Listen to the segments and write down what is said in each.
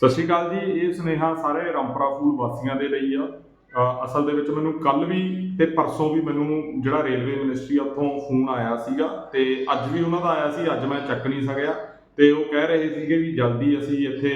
ਸਤਿ ਸ਼੍ਰੀ ਅਕਾਲ ਜੀ, ਇਹ ਸੁਨੇਹਾ ਸਾਰੇ ਰਾਮਪੁਰਾ ਫੂਲ ਵਾਸੀਆਂ ਦੇ ਲਈ ਆ। ਅਸਲ ਦੇ ਵਿੱਚ ਮੈਨੂੰ ਕੱਲ ਵੀ ਤੇ ਪਰਸੋਂ ਵੀ ਮੈਨੂੰ ਜਿਹੜਾ ਰੇਲਵੇ ਮਿਨਿਸਟਰੀ ਆ ਉੱਥੋਂ ਫੋਨ ਆਇਆ ਸੀਗਾ ਤੇ ਅੱਜ ਵੀ ਉਹਨਾਂ ਦਾ ਆਇਆ ਸੀ, ਅੱਜ ਮੈਂ ਚੱਕ ਨਹੀਂ ਸਕਿਆ। ਤੇ ਉਹ ਕਹਿ ਰਹੇ ਸੀਗੇ ਵੀ ਜਲਦੀ ਅਸੀਂ ਇੱਥੇ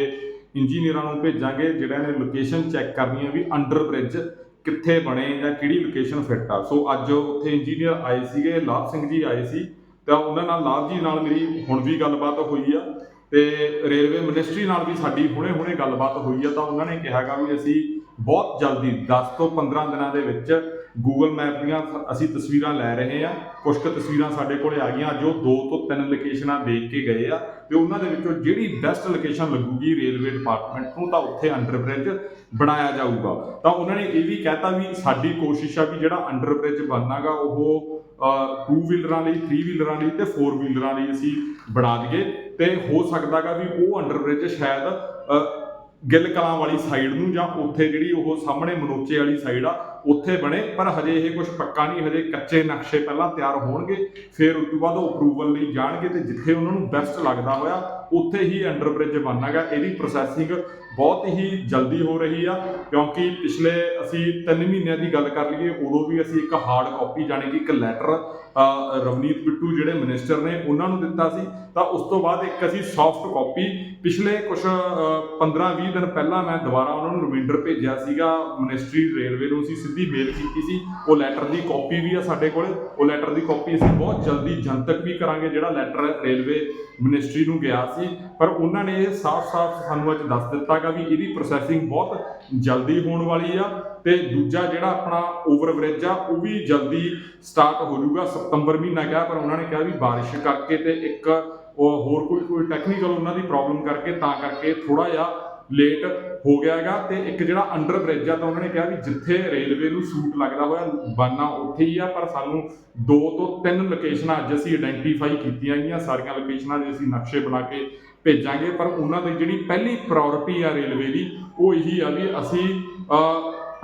ਇੰਜੀਨੀਅਰਾਂ ਨੂੰ ਭੇਜਾਂਗੇ, ਜਿਹੜਿਆਂ ਨੇ ਲੋਕੇਸ਼ਨ ਚੈੱਕ ਕਰਨੀ ਹੈ ਵੀ ਅੰਡਰ ਬ੍ਰਿਜ ਕਿੱਥੇ ਬਣੇ ਜਾਂ ਕਿਹੜੀ ਲੋਕੇਸ਼ਨ ਫਿੱਟ ਆ। ਸੋ ਅੱਜ ਉੱਥੇ ਇੰਜੀਨੀਅਰ ਆਏ ਸੀਗੇ, ਲਾਭ ਸਿੰਘ ਜੀ ਆਏ ਸੀ। ਤਾਂ ਉਹਨਾਂ ਨਾਲ ਲਾਭ ਜੀ ਨਾਲ ਮੇਰੀ ਹੁਣ ਵੀ ਗੱਲਬਾਤ ਹੋਈ ਆ। ਤੇ ਰੇਲਵੇ ਮਿਨਿਸਟਰੀ ਨਾਲ ਵੀ ਸਾਡੀ ਹੁਣੇ-ਹੁਣੇ ਗੱਲਬਾਤ ਹੋਈ ਆ, ਤਾਂ ਉਹਨਾਂ ਨੇ ਕਿਹਾਗਾ ਵੀ ਅਸੀਂ ਬਹੁਤ ਜਲਦੀ 10 ਤੋਂ 15 ਦਿਨਾਂ ਦੇ ਵਿੱਚ ਗੂਗਲ ਮੈਪ ਦੀਆਂ ਅਸੀਂ ਤਸਵੀਰਾਂ ਲੈ ਰਹੇ ਆ। ਕੁਝ ਕੁ ਤਸਵੀਰਾਂ ਸਾਡੇ ਕੋਲੇ ਆ ਗਈਆਂ ਜੋ ਦੋ ਤੋਂ ਤਿੰਨ ਲੋਕੇਸ਼ਨਾਂ ਦੇਖ ਕੇ ਗਏ ਆ। ਤੇ ਉਹਨਾਂ ਦੇ ਵਿੱਚੋਂ ਜਿਹੜੀ ਬੈਸਟ ਲੋਕੇਸ਼ਨ ਲੱਗੂਗੀ ਰੇਲਵੇ ਡਿਪਾਰਟਮੈਂਟ ਨੂੰ ਤਾਂ ਉੱਥੇ ਅੰਡਰਬ੍ਰਿਜ ਬਣਾਇਆ ਜਾਊਗਾ। ਤਾਂ ਉਹਨਾਂ ਨੇ ਇਹ ਵੀ ਕਹਿਤਾ ਵੀ ਸਾਡੀ ਕੋਸ਼ਿਸ਼ ਆ ਵੀ ਜਿਹੜਾ ਅੰਡਰਬ੍ਰਿਜ ਬਣਨਾਗਾ ਉਹ 2 ਵੀਲਰਾਂ ਲਈ 3 ਵੀਲਰਾਂ ਲਈ ਤੇ 4 ਵੀਲਰਾਂ ਲਈ ਅਸੀਂ ਬਣਾ ਦਈਏ। ਤੇ ਹੋ ਸਕਦਾਗਾ ਵੀ ਉਹ ਅੰਡਰ ਬ੍ਰਿਜ ਸ਼ਾਇਦ ਗਿੱਲ ਕਲਾਂ ਵਾਲੀ ਸਾਈਡ ਨੂੰ ਜਾਂ ਉੱਥੇ ਜਿਹੜੀ ਉਹ ਸਾਹਮਣੇ ਮਨੋਚੇ ਵਾਲੀ ਸਾਈਡ ਆ, ਉੱਥੇ ਬਣੇ, ਪਰ ਹਜੇ ਇਹ ਕੁਝ ਪੱਕਾ ਨਹੀਂ, ਹਜੇ ਕੱਚੇ ਨਕਸ਼ੇ ਪਹਿਲਾਂ ਤਿਆਰ ਹੋਣਗੇ, ਫਿਰ ਉਸ ਤੋਂ ਬਾਅਦ ਉਹ ਅਪਰੂਵਲ ਲਈ ਜਾਣਗੇ ਤੇ ਜਿੱਥੇ ਉਹਨਾਂ ਨੂੰ ਬੈਸਟ ਲੱਗਦਾ ਹੋਇਆ, ਉੱਥੇ ਹੀ ਅੰਡਰ ਬ੍ਰਿਜ ਬਣਨਾਗਾ, ਇਹਦੀ ਪ੍ਰੋਸੈਸਿੰਗ ਬਹੁਤ ਹੀ ਜਲਦੀ ਹੋ ਰਹੀ ਆ, ਕਿਉਂਕਿ ਪਿਛਲੇ ਅਸੀਂ 3 ਮਹੀਨਿਆਂ ਦੀ ਗੱਲ ਕਰ ਲਈਏ, ਉਦੋਂ ਵੀ ਅਸੀਂ ਇੱਕ ਹਾਰਡ ਕਾਪੀ ਜਾਣੀ ਕਿ ਇੱਕ ਲੈਟਰ ਰਵਨੀਤ ਬਿੱਟੂ ਜਿਹੜੇ ਮਿਨਿਸਟਰ ਨੇ, ਉਹਨਾਂ ਨੂੰ ਦਿੱਤਾ ਸੀ। ਤਾਂ ਉਸ ਤੋਂ ਬਾਅਦ ਇੱਕ ਅਸੀਂ ਸੌਫਟ ਕਾਪੀ ਪਿਛਲੇ ਕੁਝ 15-20 ਦਿਨ ਪਹਿਲਾਂ ਮੈਂ ਦੁਬਾਰਾ ਉਹਨਾਂ ਨੂੰ ਰਿਮਾਈਂਡਰ ਭੇਜਿਆ ਸੀਗਾ ਮਿਨਿਸਟਰੀ ਰੇਲਵੇ ਨੂੰ ਅਸੀਂ ਸਿੱਧੀ ਮੇਲ ਕੀਤੀ ਸੀ। ਉਹ ਲੈਟਰ ਦੀ ਕਾਪੀ ਵੀ ਆ ਸਾਡੇ ਕੋਲ, ਉਹ ਲੈਟਰ ਦੀ ਕਾਪੀ ਅਸੀਂ ਬਹੁਤ ਜਲਦੀ ਜਨਤਕ ਵੀ ਕਰਾਂਗੇ, ਜਿਹੜਾ ਲੈਟਰ ਰੇਲਵੇ ਮਿਨਿਸਟਰੀ ਨੂੰ ਗਿਆ ਸੀ। ਪਰ ਉਹਨਾਂ ਨੇ ਇਹ ਸਾਫ਼-ਸਾਫ਼ ਸਾਨੂੰ ਅੱਜ ਦੱਸ ਦਿੱਤਾ ਦਿੱਤਾਗਾ ਵੀ ਇਹਦੀ ਪ੍ਰੋਸੈਸਿੰਗ ਬਹੁਤ ਜਲਦੀ ਹੋਣ ਵਾਲੀ ਆ ਤੇ ਦੂਜਾ ਜਿਹੜਾ ਆਪਣਾ ਓਵਰਬ੍ਰਿਜ ਆ, ਉਹ ਵੀ ਜਲਦੀ ਸਟਾਰਟ ਹੋ ਜਾਊਗਾ ਸਤੰਬਰ ਮਹੀਨਾ ਕਿਹਾ ਪਰ ਉਹਨਾਂ ਨੇ ਕਿਹਾ ਵੀ ਬਾਰਿਸ਼ ਕਰਕੇ ਤੇ ਇੱਕ ਹੋਰ ਕੋਈ ਕੋਈ ਟੈਕਨੀਕਲ ਉਹਨਾਂ ਦੀ ਪ੍ਰੋਬਲਮ ਕਰਕੇ ਤਾਂ ਕਰਕੇ ਥੋੜਾ ਜਿਹਾ ਲੇਟ ਹੋ ਗਿਆ ਹੈਗਾ ਤੇ ਇੱਕ ਜਿਹੜਾ ਅੰਡਰ ਬ੍ਰਿਜ ਆ ਤਾਂ ਉਹਨਾਂ ਨੇ ਕਿਹਾ ਵੀ ਜਿੱਥੇ ਰੇਲਵੇ ਨੂੰ ਸੂਟ ਲੱਗਦਾ ਹੋਇਆ ਬਾਨਾ ਉੱਥੇ ਹੀ ਆ, ਪਰ ਸਾਨੂੰ ਦੋ ਤੋਂ ਤਿੰਨ ਲੋਕੇਸ਼ਨਾਂ ਅੱਜ ਅਸੀਂ ਆਇਡੈਂਟੀਫਾਈ ਕੀਤੀਆਂ ਗਈਆਂ, ਸਾਰੀਆਂ ਲੋਕੇਸ਼ਨਾਂ ਦੇ ਅਸੀਂ ਨਕਸ਼ੇ ਬਣਾ ਕੇ ਭੇਜਾਂਗੇ, ਪਰ ਉਹਨਾਂ ਦੀ ਜਿਹੜੀ ਪਹਿਲੀ ਪ੍ਰਾਇੋਰਟੀ ਆ ਰੇਲਵੇ ਦੀ, ਉਹ ਇਹੀ ਆ ਵੀ ਅਸੀਂ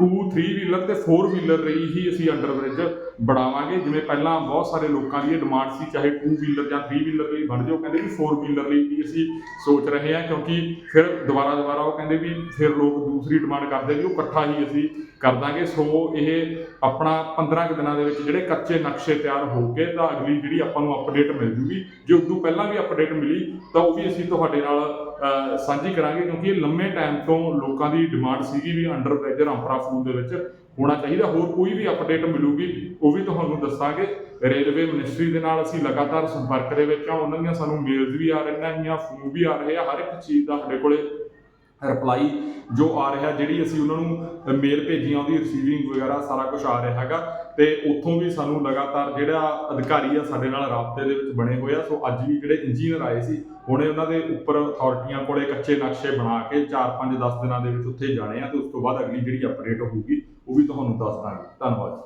2 3 ਵੀਲਰ ਤੇ 4 ਵੀਲਰ ਲਈ ਹੀ ਅਸੀਂ ਅੰਡਰ ਬ੍ਰਿਜ ਬਣਾਵਾਂਗੇ। ਜਿਵੇਂ ਪਹਿਲਾਂ ਬਹੁਤ ਸਾਰੇ ਲੋਕਾਂ ਦੀ ਇਹ ਡਿਮਾਂਡ ਸੀ, ਚਾਹੇ 2 ਵੀਲਰ ਜਾਂ 3 ਵੀਲਰ ਲਈ ਬਣ ਜਾਓ, ਕਹਿੰਦੇ ਵੀ 4 ਵੀਲਰ ਲਈ ਵੀ ਅਸੀਂ ਸੋਚ ਰਹੇ ਹਾਂ, ਕਿਉਂਕਿ ਫਿਰ ਦੁਬਾਰਾ ਦੁਬਾਰਾ ਉਹ ਕਹਿੰਦੇ ਵੀ ਫਿਰ ਲੋਕ ਦੂਸਰੀ ਡਿਮਾਂਡ ਕਰਦੇ ਵੀ ਉਹ ਇਕੱਠਾ ਹੀ ਅਸੀਂ ਕਰ ਦਾਂਗੇ। ਸੋ ਇਹ ਆਪਣਾ 15 ਕੁ ਦਿਨਾਂ ਦੇ ਵਿੱਚ ਜਿਹੜੇ ਕੱਚੇ ਨਕਸ਼ੇ ਤਿਆਰ ਹੋ ਗਏ, ਤਾਂ ਅਗਲੀ ਜਿਹੜੀ ਆਪਾਂ ਨੂੰ ਅਪਡੇਟ ਮਿਲ ਜੂਗੀ। ਜੇ ਉਦੋਂ ਪਹਿਲਾਂ ਵੀ ਅਪਡੇਟ ਮਿਲੀ, ਤਾਂ ਉਹ ਵੀ ਅਸੀਂ ਤੁਹਾਡੇ ਨਾਲ ਸਾਂਝੀ ਕਰਾਂਗੇ, ਕਿਉਂਕਿ ਇਹ ਲੰਮੇ ਟਾਈਮ ਤੋਂ ਲੋਕਾਂ ਦੀ ਡਿਮਾਂਡ ਸੀਗੀ ਵੀ ਅੰਡਰ ਬ੍ਰਿਜ ਰਾਮਪੁਰਾ ਫੂਲ ਦੇ ਵਿੱਚ ਹੋਣਾ ਚਾਹੀਦਾ, ਹੋਰ ਕੋਈ ਵੀ ਅਪਡੇਟ ਮਿਲੂਗੀ, ਉਹ ਵੀ ਤੁਹਾਨੂੰ ਦੱਸਾਂਗੇ। ਰੇਲਵੇ ਮਿਨਿਸਟਰੀ ਦੇ ਨਾਲ ਅਸੀਂ ਲਗਾਤਾਰ ਸੰਪਰਕ ਦੇ ਵਿੱਚ ਆ ਉਹਨਾਂ ਦੀਆਂ ਸਾਨੂੰ ਮੇਲਸ ਵੀ ਆ ਰਹੀਆਂ ਹੈਗੀਆਂ ਫੋਨ ਵੀ ਆ ਰਹੇ ਆ, ਹਰ ਇੱਕ ਚੀਜ਼ ਦਾ ਸਾਡੇ ਕੋਲੇ ਰਿਪਲਾਈ ਜੋ ਆ ਰਿਹਾ, ਜਿਹੜੀ ਅਸੀਂ ਉਹਨਾਂ ਨੂੰ ਮੇਲ ਭੇਜੀਆਂ, ਉਹਦੀ ਰਿਸੀਵਿੰਗ ਵਗੈਰਾ ਸਾਰਾ ਕੁਝ ਆ ਰਿਹਾ ਹੈਗਾ। ਤੇ ਉੱਥੋਂ ਵੀ ਸਾਨੂੰ ਲਗਾਤਾਰ ਜਿਹੜਾ ਅਧਿਕਾਰੀ ਆ ਸਾਡੇ ਨਾਲ ਰਾਬਤੇ ਦੇ ਵਿੱਚ ਬਣੇ ਹੋਏ ਆ। ਸੋ ਅੱਜ ਵੀ ਜਿਹੜੇ ਇੰਜੀਨੀਅਰ ਆਏ ਸੀ ਹੁਣੇ ਉਹਨਾਂ ਦੇ ਉੱਪਰ ਅਥਾਰਟੀਆਂ ਕੋਲੇ ਕੱਚੇ ਨਕਸ਼ੇ ਬਣਾ ਕੇ 4-5 10 ਦਿਨਾਂ ਦੇ ਵਿੱਚ ਉੱਥੇ ਜਾਣੇ ਆ ਤੇ ਉਸ ਤੋਂ ਬਾਅਦ ਅਗਲੀ ਜਿਹੜੀ ਅਪਡੇਟ ਹੋਊਗੀ, ਉਹ ਵੀ ਤੁਹਾਨੂੰ ਦੱਸ ਦਾਂਗੇ। ਧੰਨਵਾਦ